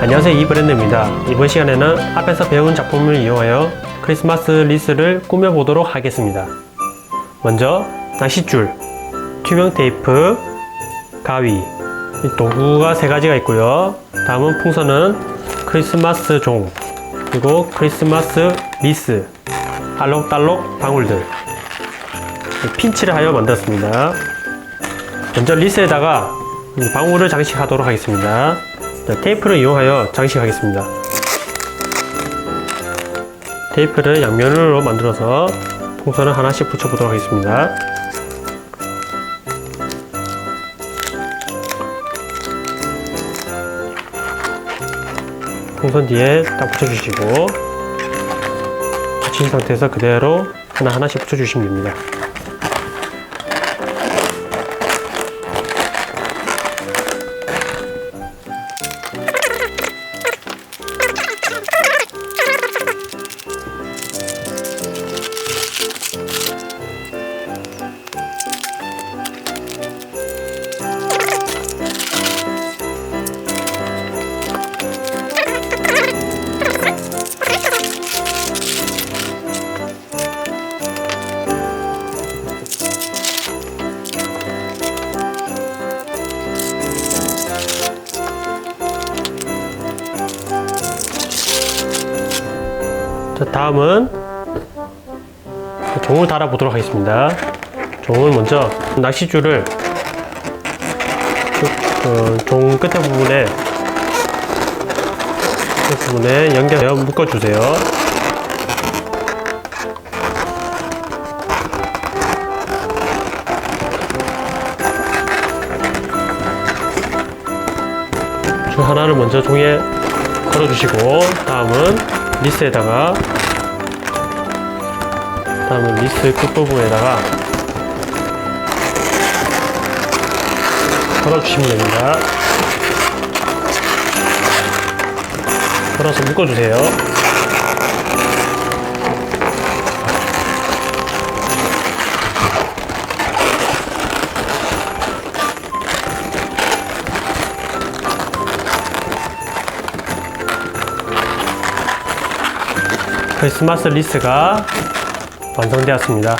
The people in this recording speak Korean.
안녕하세요 이브랜드입니다. 이번 시간에는 앞에서 배운 작품을 이용하여 크리스마스 리스를 꾸며보도록 하겠습니다. 먼저 낚싯줄, 투명 테이프, 가위. 이 도구가 세 가지가 있고요. 다음은 풍선은 크리스마스 종 그리고 크리스마스 리스 알록달록 방울들. 핀치를 하여 만들었습니다. 먼저 리스에다가 이 방울을 장식하도록 하겠습니다. 자, 테이프를 이용하여 장식하겠습니다. 테이프를 양면으로 만들어서 풍선을 하나씩 붙여보도록 하겠습니다. 풍선 뒤에 딱 붙여주시고 붙인 상태에서 그대로 하나하나씩 붙여주시면 됩니다. 자, 다음은 종을 달아 보도록 하겠습니다. 종을 먼저 낚시줄을 어, 종 끝에 부분에 끝 부분에 연결하여 묶어 주세요. 줄 하나를 먼저 종에 걸어 주시고 다음은 리스에다가 다음은 리스 끝부분에다가 걸어주시면 됩니다. 걸어서 묶어주세요. 크리스마스 리스가 완성되었습니다.